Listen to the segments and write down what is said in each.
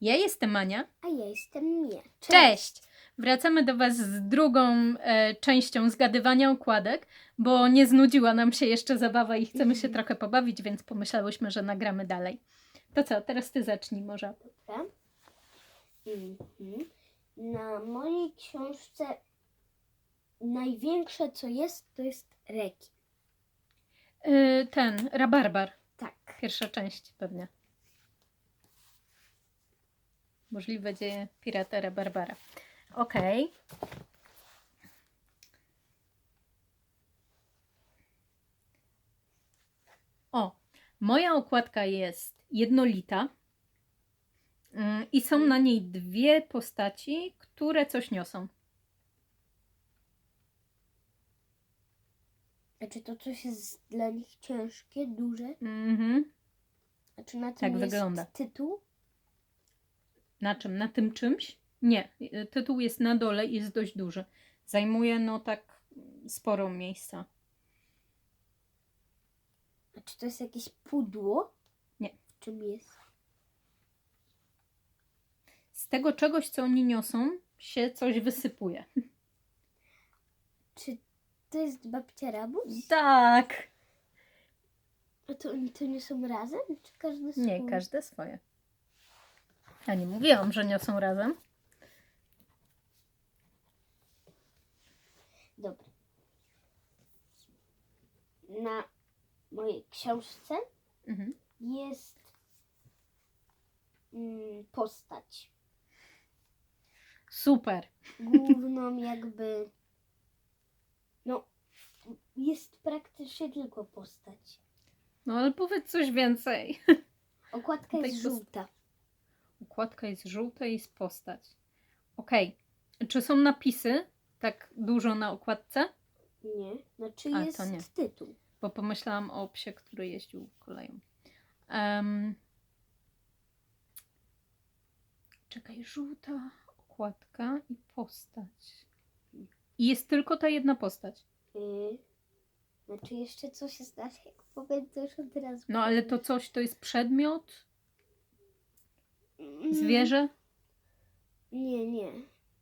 Ja jestem Ania. A ja jestem Mia. Cześć! Wracamy do Was z drugą e, częścią zgadywania okładek, bo nie znudziła nam się jeszcze zabawa i chcemy się Mhm. trochę pobawić, więc pomyślałyśmy, że nagramy dalej. To co, teraz Ty zacznij może. Dobra. Mhm. Na mojej książce największe co jest, to jest rekin. E, ten, Rabarbar. Tak. Pierwsza część pewnie. Możliwe dzieje pirata Rabarbara. Okej. O, moja okładka jest jednolita mm, i są na niej dwie postaci, które coś niosą. A czy to coś jest dla nich ciężkie, duże? Mhm. A czy na tym Tak jest wygląda. tytuł? Na czym? Na tym czymś? Nie. y, Tytuł jest na dole i jest dość duży. Zajmuje no tak sporo miejsca. A czy to jest jakieś pudło? Nie. Czym jest? Z tego czegoś, co oni niosą, się coś wysypuje. Czy to jest babcia Rabus? Tak. A to oni to niosą razem? Czy każdy swój? Nie, każde swoje. Ja nie mówiłam, że niosą razem. Dobra. Na mojej książce Mhm. jest mm, postać. Super. Główną jakby. No, jest praktycznie tylko postać. No ale powiedz coś więcej. Okładka jest żółta. Układka jest żółta i jest postać. Okej. Czy są napisy tak dużo na okładce? Nie, znaczy A, to jest nie. tytuł. Bo pomyślałam o psie, który jeździł koleją. Em, czekaj, żółta okładka i postać. I jest tylko ta jedna postać. Yy, znaczy jeszcze coś jest powiem, to już od razu. No ale to coś to jest przedmiot, zwierzę, Nie, nie.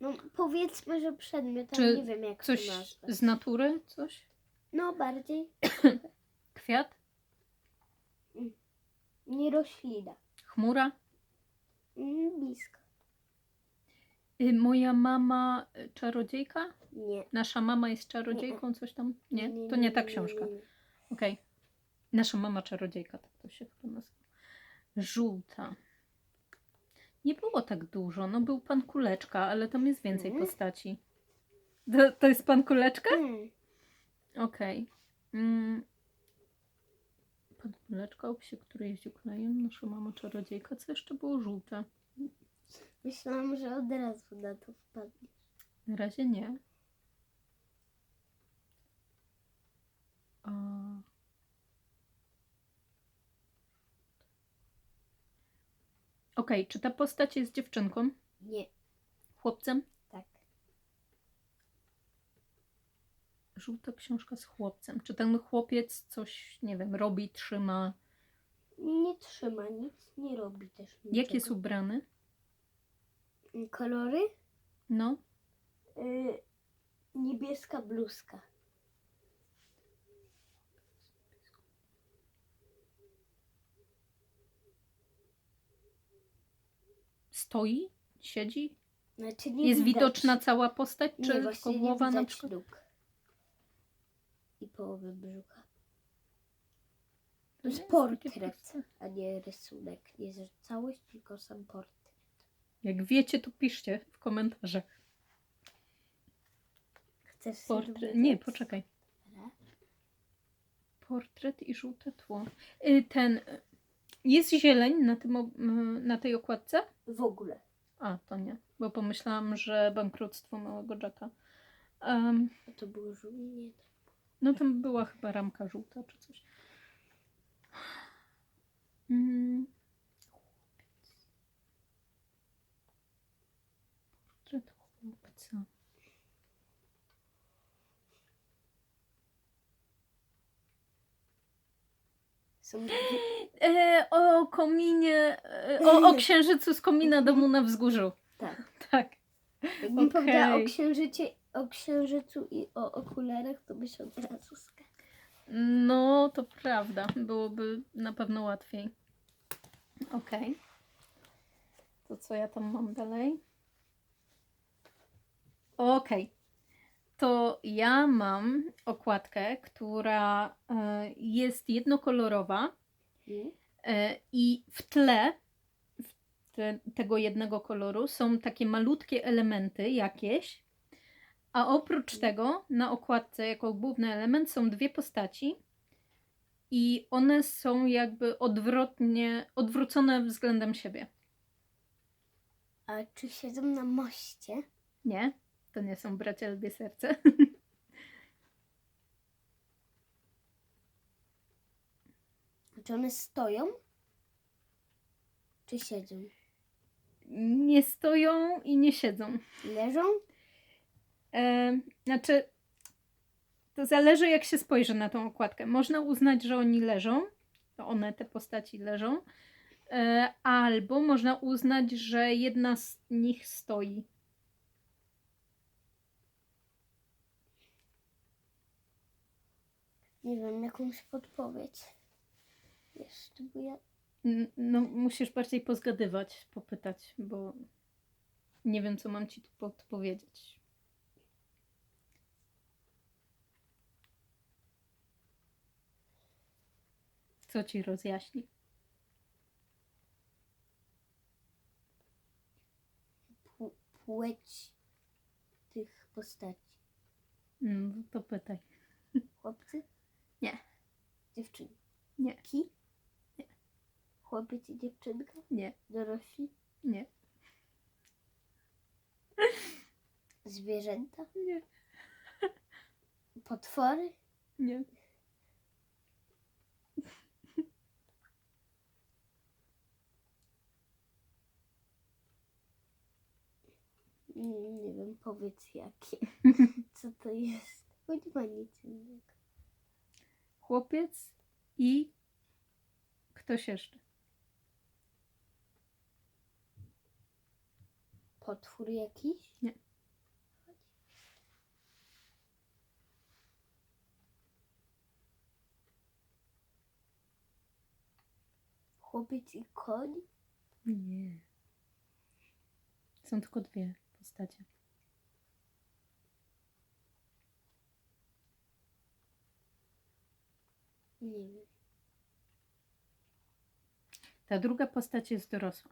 No powiedzmy, że przedmiot, Czy ale nie wiem jak coś to nazwać. z natury, coś? No bardziej Kwiat, nie roślina. chmura. Mm, blisko. Y, moja mama y, czarodziejka? Nie. Nasza mama jest czarodziejką, coś tam? Nie, to nie ta książka. Okej. Nasza mama czarodziejka, tak to się chyba nazywa. Żółta. Nie było tak dużo. No był pan Kuleczka, ale tam jest więcej Mhm. postaci. To, to jest pan Kuleczka? Mm, Okej. Mm. Pan Kuleczka, o psie, który jeździł kolejem. Nasza mama czarodziejka. Co jeszcze było żółte? myślałam, że od razu na to wpadnie. Na razie nie. A... Okej, czy ta postać jest dziewczynką? Nie. Chłopcem? Tak. Żółta książka z chłopcem. Czy ten chłopiec coś, nie wiem, robi, trzyma? Nie trzyma nic, nie robi też niczego. Jak jest ubrany? Kolory? No, Y, niebieska bluzka. Stoi, siedzi? Znaczy nie jest widać. widoczna cała postać, czy nie, tylko właśnie nie głowa na widać przykład? nóg. I połowy brzucha. To jest jest takie portret, proste. a nie rysunek. Nie że całość, tylko sam portret. Jak wiecie, to piszcie w komentarzach. Chcesz się Portret. Nie, poczekaj. Portret i żółte tło. Y, Ten. y, Jest zieleń na, tym, na tej okładce? W ogóle. A, to nie, bo pomyślałam, że bankructwo małego Jacka. A to było żółte? To- no tam była chyba ramka żółta czy coś. Mm. Portret chłopca. Są E, o kominie, e, o, o księżycu z komina domu na wzgórzu. Tak. Tak. Jakbym powiedziała o księżycie, o księżycu i o okularach, to byś od razu skakał. No, to prawda. Byłoby na pewno łatwiej. Okej. To co ja tam mam dalej? Okej. To ja mam okładkę, która e, jest jednokolorowa Mm. e, i w tle tego jednego koloru są takie malutkie elementy jakieś, a oprócz tego na okładce jako główny element są dwie postaci i one są jakby odwrotnie, odwrócone względem siebie. A czy siedzą na moście? Nie, to nie są bracia lbie serce. Czy one stoją? Czy siedzą? Nie stoją i nie siedzą. Leżą? E, znaczy, to zależy jak się spojrzy na tą okładkę. Można uznać, że oni leżą, to one, te postaci leżą, e, albo można uznać, że jedna z nich stoi. Nie wiem, jakąś podpowiedź. Jeszcze, bo ja... No, musisz bardziej pozgadywać, popytać, bo nie wiem, co mam ci tu podpowiedzieć. Co ci rozjaśni? Płeć tych postaci. No, to pytaj. Chłopcy? Nie. Dziewczyny? Nie. Ki? Nie. Chłopiec i dziewczynka? Nie, Dorośli? nie, Zwierzęta? nie, Potwory? nie. Nie wiem, powiedz jakie. Co to jest? Bo nie ma nic innego. Chłopiec i ktoś jeszcze. Potwór jakiś? Nie. Chłopiec i koń? Nie. Są tylko dwie postacie. Nie wiem. Ta druga postać jest dorosła.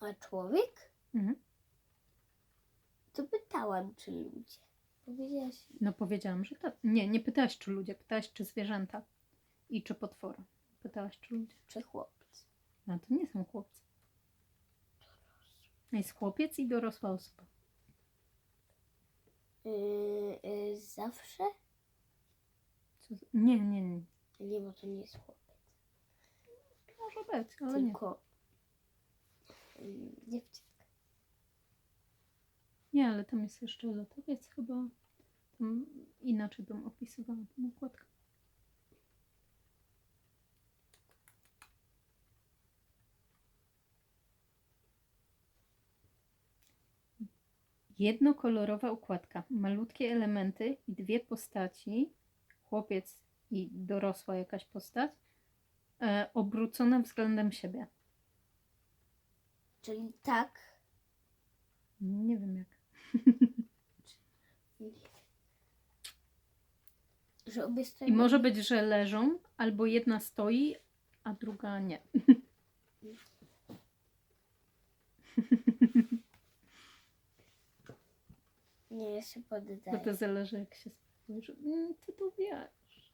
A człowiek? Mhm. To pytałam, czy ludzie. Powiedziałaś, No powiedziałam, że tak. Nie, nie pytałaś czy ludzie, pytałaś czy zwierzęta i czy potwory. Pytałaś czy ludzie. czy chłopcy. No to nie są chłopcy. Jest chłopiec i dorosła osoba. Yy, yy, zawsze? Nie, nie, nie. Nie, bo to nie jest chłopiec. Może być, ale nie. tylko yy, dziewczynka. Nie, ale tam jest jeszcze latowiec chyba. Tam inaczej bym opisywała tę układkę. Jednokolorowa układka. Malutkie elementy i dwie postaci. Chłopiec i dorosła jakaś postać. E, obrócone względem siebie. Czyli tak. Nie wiem jak. Że obie I strony. może być, że leżą, albo jedna stoi, a druga nie. Nie, jeszcze Bo poddaję. to zależy jak się spojrzy. Mm, Ty to wiesz.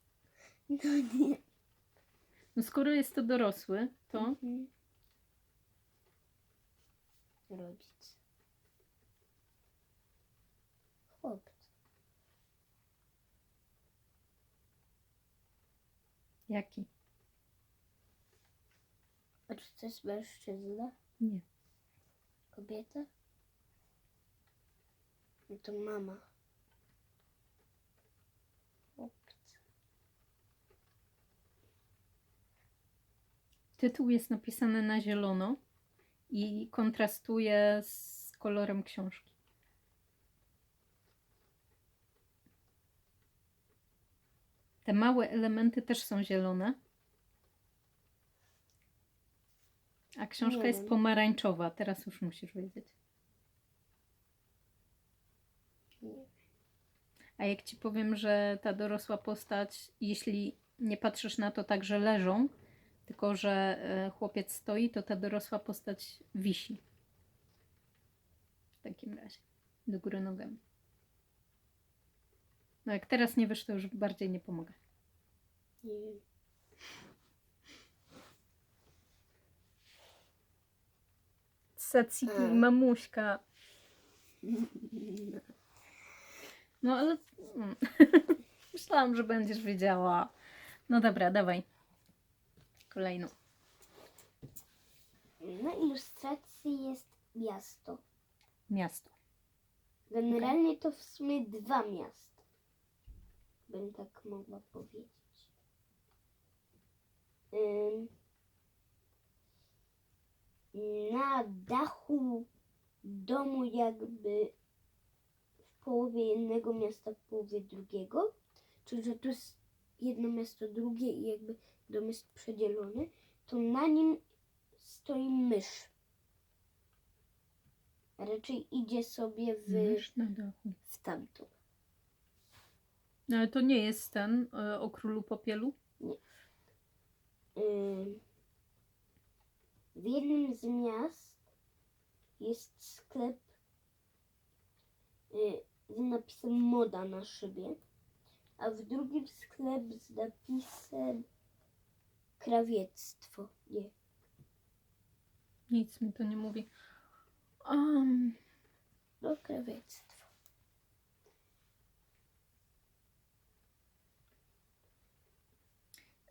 No nie. No skoro jest to dorosły, to Mhm. Rodzic. Chłopiec. jaki? A czy to jest mężczyzna? Nie. Kobieta? No to mama. Chłopiec. Tytuł jest napisany na zielono i kontrastuje z kolorem książki. Te małe elementy też są zielone. A książka Nie jest wiem. pomarańczowa. Teraz już musisz wiedzieć. Nie. A jak ci powiem, że ta dorosła postać, jeśli nie patrzysz na to tak, że leżą, tylko że e, chłopiec stoi, to ta dorosła postać wisi. W takim razie. Do góry nogami. No jak teraz nie wiesz, to już bardziej nie pomogę. Nie wiem. Mamuśka. No ale mm, myślałam, że będziesz wiedziała. No dobra, dawaj. Kolejną. Na ilustracji jest miasto. Miasto. Generalnie to w sumie dwa miasta. Bym tak mogła powiedzieć. Ym, na dachu domu jakby w połowie jednego miasta, w połowie drugiego. Czyli, że tu jest jedno miasto, drugie i jakby dom jest przedzielony. To na nim stoi mysz. Raczej idzie sobie w, Mysz na dachu. w tamtą. No ale to nie jest ten e, o królu popielu? Ym, W jednym z miast jest sklep y, z napisem moda na szybie, a w drugim sklep z napisem krawiectwo. Nie. Nic mi to nie mówi. Um, No, krawiectwo.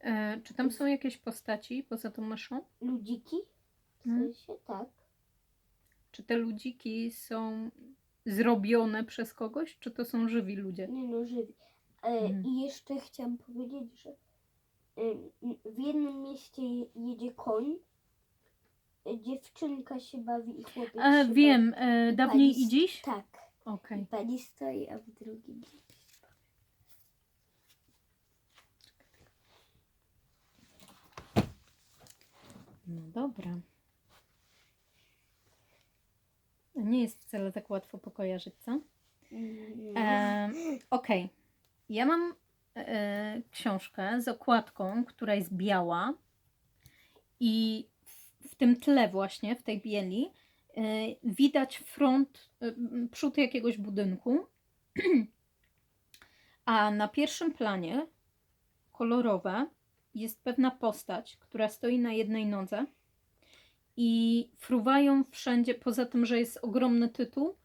e, czy tam są jakieś postaci poza tą myszą? Ludziki? W Mm. sensie tak. Czy te ludziki są zrobione przez kogoś, czy to są żywi ludzie? Nie no, żywi. E, Mhm. I jeszcze chciałam powiedzieć, że em, w jednym mieście je- jedzie koń, e, dziewczynka się bawi i chłopiec E, się wiem, e, bawi. dawniej Pani i dziś? Tak. Okej. Pani stoi, a w drugim No dobra. Nie jest wcale tak łatwo pokojarzyć, co? Mm, E, Okej. Ja mam e, książkę z okładką, która jest biała i w, tym tle właśnie, w tej bieli, e, widać front, e, m, przód jakiegoś budynku, a na pierwszym planie kolorowe jest pewna postać, która stoi na jednej nodze i fruwają wszędzie, poza tym, że jest ogromny tytuł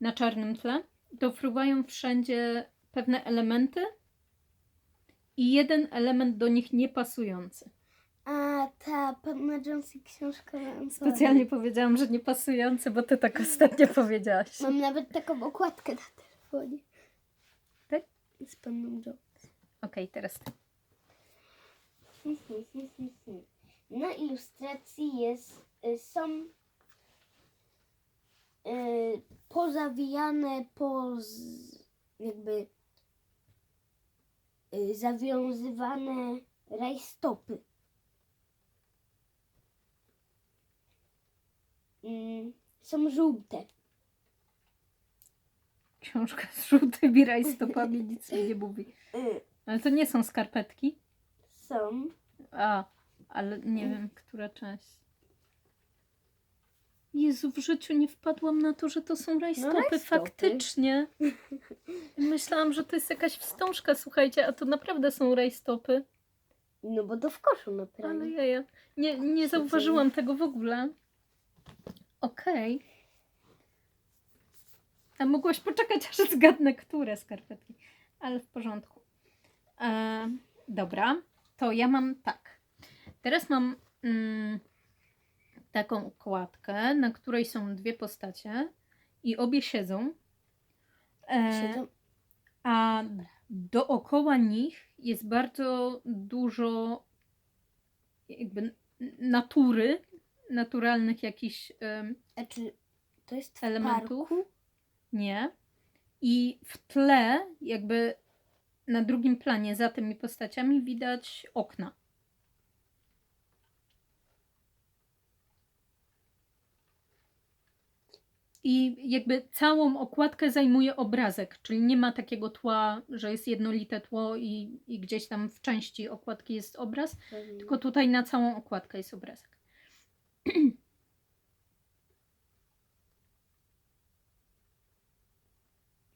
na czarnym tle, to fruwają wszędzie pewne elementy i jeden element do nich niepasujący. A ta panna Jonesy książka. Specjalnie powiedziałam, że niepasujący, bo ty tak ostatnio powiedziałaś. Mam nawet taką okładkę na telefonie. Tak? Z panną Jones. Okej, teraz ty. Na ilustracji jest, y, są y, pozawijane, poz, jakby y, zawiązywane rajstopy. Mm, są żółte. Książka z żółtymi rajstopami nic mi nie mówi. Y, Ale to nie są skarpetki. są A, ale nie wiem, która część. Jezu, w życiu nie wpadłam na to, że to są rajstopy. rajstopy. Faktycznie. Myślałam, że to jest jakaś wstążka, słuchajcie, a to naprawdę są rajstopy. No bo to w koszu naprawdę. Ale ja, nie, nie zauważyłam tego w ogóle. Okej. A mogłaś poczekać, aż zgadnę, które skarpetki. Ale w porządku. E, dobra, to ja mam tak. Teraz mam mm, taką układkę, na której są dwie postacie i obie siedzą. E, Siedzą- a dookoła nich jest bardzo dużo jakby natury, naturalnych jakichś A czy to jest Elementów? parku? nie. I w tle, jakby na drugim planie za tymi postaciami widać okna. I jakby całą okładkę zajmuje obrazek, czyli nie ma takiego tła, że jest jednolite tło i, i gdzieś tam w części okładki jest obraz, tylko tutaj na całą okładkę jest obrazek.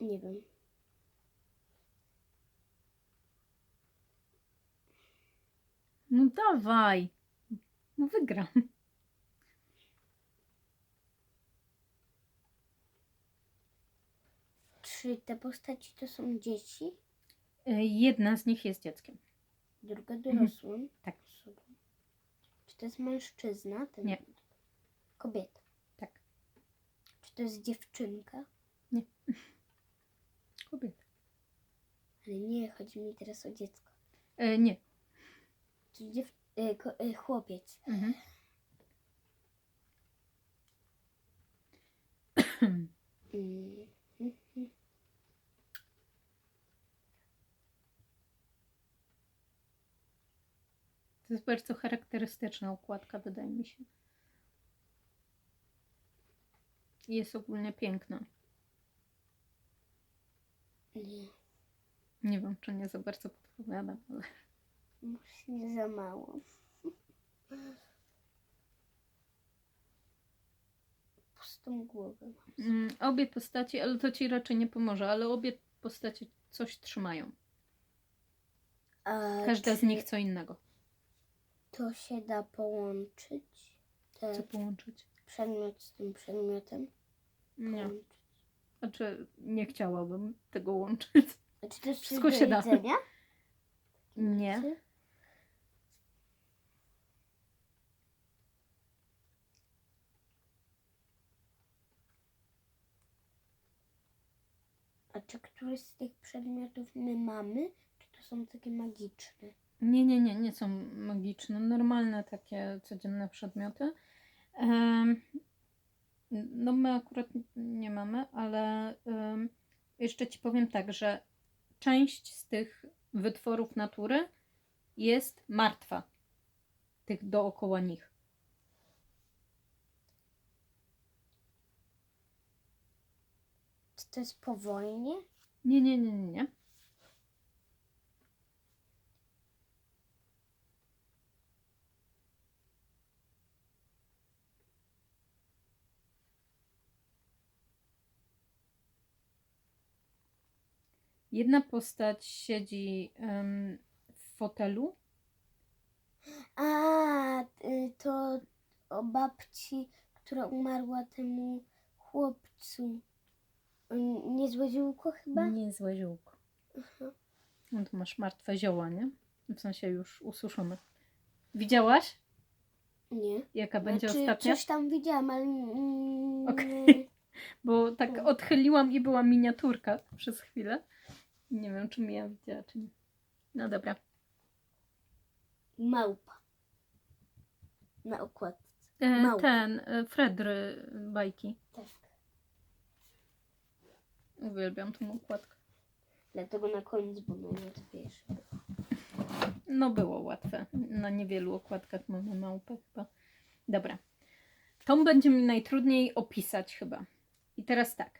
Nie wiem. No dawaj. No wygram. Czy te postaci to są dzieci? Y, Jedna z nich jest dzieckiem. Druga dorosłą Tak. osobą. Czy to jest mężczyzna? Ten... Nie. Kobieta. Tak. Czy to jest dziewczynka? Kobieta. Ale nie, chodzi mi teraz o dziecko. E, nie. Czy dziew... e, ko... e, chłopiec. Mhm. Mm. mhm. To jest bardzo charakterystyczna okładka, wydaje mi się. Jest ogólnie piękna. Nie. Nie wiem, czy nie za bardzo podpowiadam, ale Właśnie za mało. Pustą głowę. mm, obie postaci, ale to ci raczej nie pomoże, ale obie postacie coś trzymają. A Każda z czy nich co innego. To się da połączyć? Te Co połączyć? przedmiot z tym przedmiotem? Nie. Połączyć. Znaczy, nie chciałabym tego łączyć. A czy to jest Wszystko coś się da. jedzenia? Nie. Czy- A czy któryś z tych przedmiotów my mamy? Czy to są takie magiczne? Nie, nie, nie, nie są magiczne. Normalne takie codzienne przedmioty. No my akurat nie mamy, ale jeszcze ci powiem tak, że część z tych wytworów natury jest martwa. Tych dookoła nich. Czy to jest po wojnie? Nie, nie, nie, nie, nie. Jedna postać siedzi em, w fotelu. A, y, to o babci, która umarła temu chłopcu. Y, Niezłe ziółko chyba? Niezłe ziółko. No tu masz martwe zioła, nie? W sensie już ususzone. Widziałaś, Nie. jaka będzie Znaczy, ostatnia? Coś tam widziałam, ale... mm, Okej. Bo tak odchyliłam i była miniaturka przez chwilę. Nie wiem, czy mi ja widziała, czy nie. No dobra. Małpa. Na okładce. E, Małpa. ten, e, Fredry bajki. Tak. Uwielbiam tą okładkę. Dlatego na koniec, bo najłatwiejsze. No było łatwe. Na niewielu okładkach mamy małpę chyba. Dobra. Tą będzie mi najtrudniej opisać chyba. I teraz tak.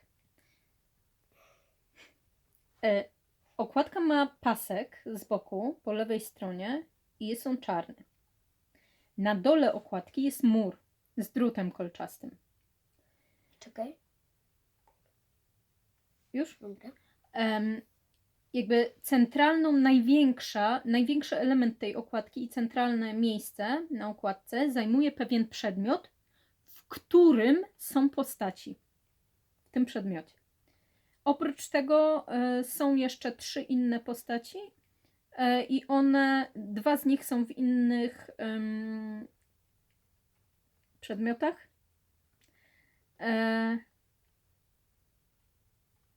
E, okładka ma pasek z boku po lewej stronie i jest on czarny. Na dole okładki jest mur z drutem kolczastym. Czekaj. Już? Dobra. em, jakby centralną, największa, największy element tej okładki i centralne miejsce na okładce zajmuje pewien przedmiot, w którym są postaci w tym przedmiocie. Oprócz tego e, są jeszcze trzy inne postaci e, i one, dwa z nich są w innych em, przedmiotach. E,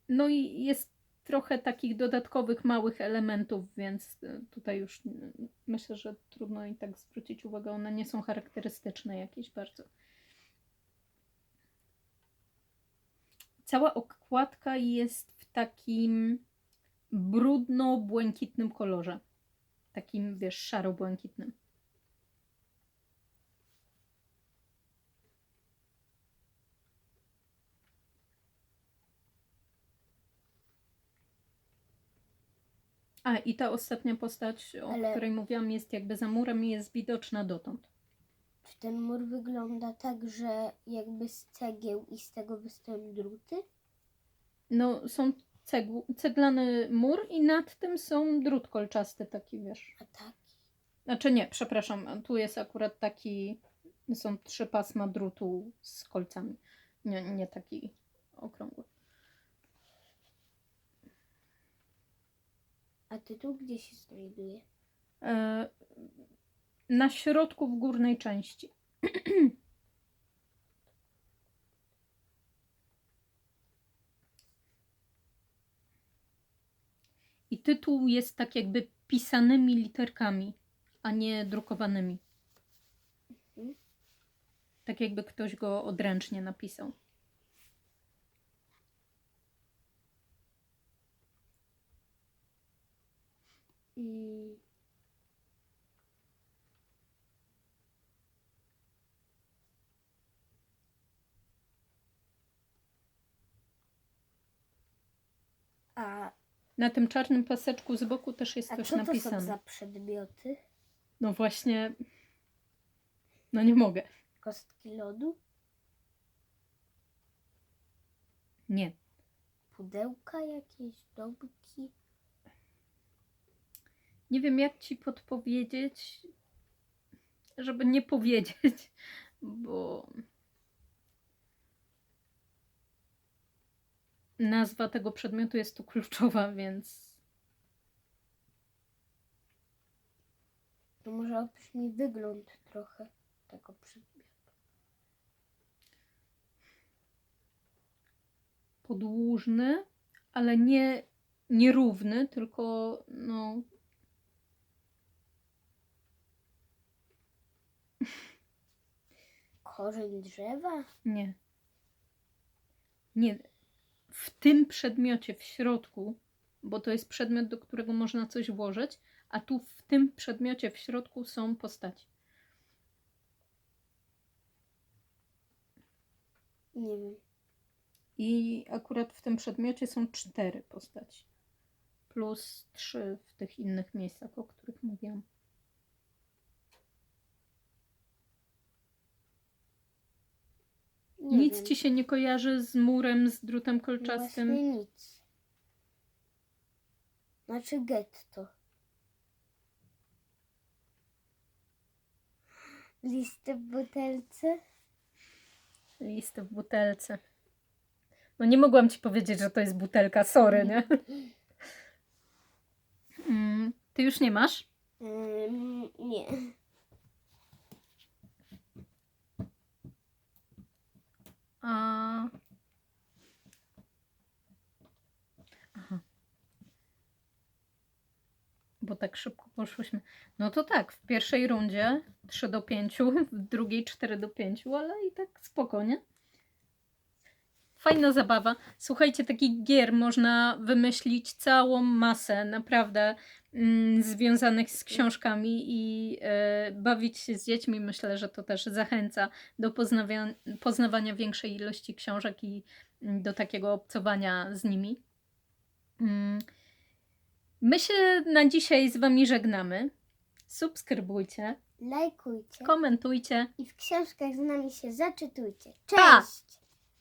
no i jest trochę takich dodatkowych małych elementów, więc tutaj już myślę, że trudno i tak zwrócić uwagę, one nie są charakterystyczne jakieś bardzo. Cała okładka jest w takim brudno-błękitnym kolorze. Takim, wiesz, szaro-błękitnym. A, i ta ostatnia postać, o Ale- której mówiłam, jest jakby za murem i jest widoczna dotąd. Czy ten mur wygląda tak, że jakby z cegieł i z tego wystają druty? No, są cegł, ceglany mur i nad tym są drut kolczasty taki, wiesz. A tak. Znaczy nie, przepraszam, tu jest akurat taki, są trzy pasma drutu z kolcami. Nie, nie taki okrągły. A tytuł gdzie się znajduje? E, na środku w górnej części. I tytuł jest tak jakby pisanymi literkami, a nie drukowanymi. Mhm. Tak jakby ktoś go odręcznie napisał. Mm. A, Na tym czarnym paseczku z boku też jest a coś co to są za przedmioty? No właśnie. No nie mogę. Kostki lodu? Nie. Pudełka jakieś? Domki? Nie wiem, jak ci podpowiedzieć, żeby nie powiedzieć, bo nazwa tego przedmiotu jest tu kluczowa, więc To może opisz mi wygląd trochę tego przedmiotu. podłużny, ale nie nierówny, tylko no. Korzeń drzewa? Nie. Nie. W tym przedmiocie w środku, bo to jest przedmiot, do którego można coś włożyć, a tu w tym przedmiocie w środku są postaci. Nie wiem. I akurat w tym przedmiocie są cztery postaci. Plus trzy w tych innych miejscach, o których mówiłam. Nie Nic wiem. ci się nie kojarzy z murem, z drutem kolczastym. Właśnie nic. Znaczy getto. Listy w butelce? Listy w butelce. No nie mogłam ci powiedzieć, że to jest butelka, sorry, nie? Mm, ty już nie masz? Nie. A... Aha. Bo tak szybko poszłyśmy. No to tak, w pierwszej rundzie 3 do 5, w drugiej 4 do 5, ale i tak spokojnie. Fajna zabawa. Słuchajcie, takich gier można wymyślić całą masę, naprawdę, związanych z książkami i e, bawić się z dziećmi. Myślę, że to też zachęca do poznawania większej ilości książek i mm, do takiego obcowania z nimi. Mm. My się na dzisiaj z Wami żegnamy. Subskrybujcie, Lajkujcie komentujcie. i w książkach z nami się zaczytujcie. Pa! Cześć!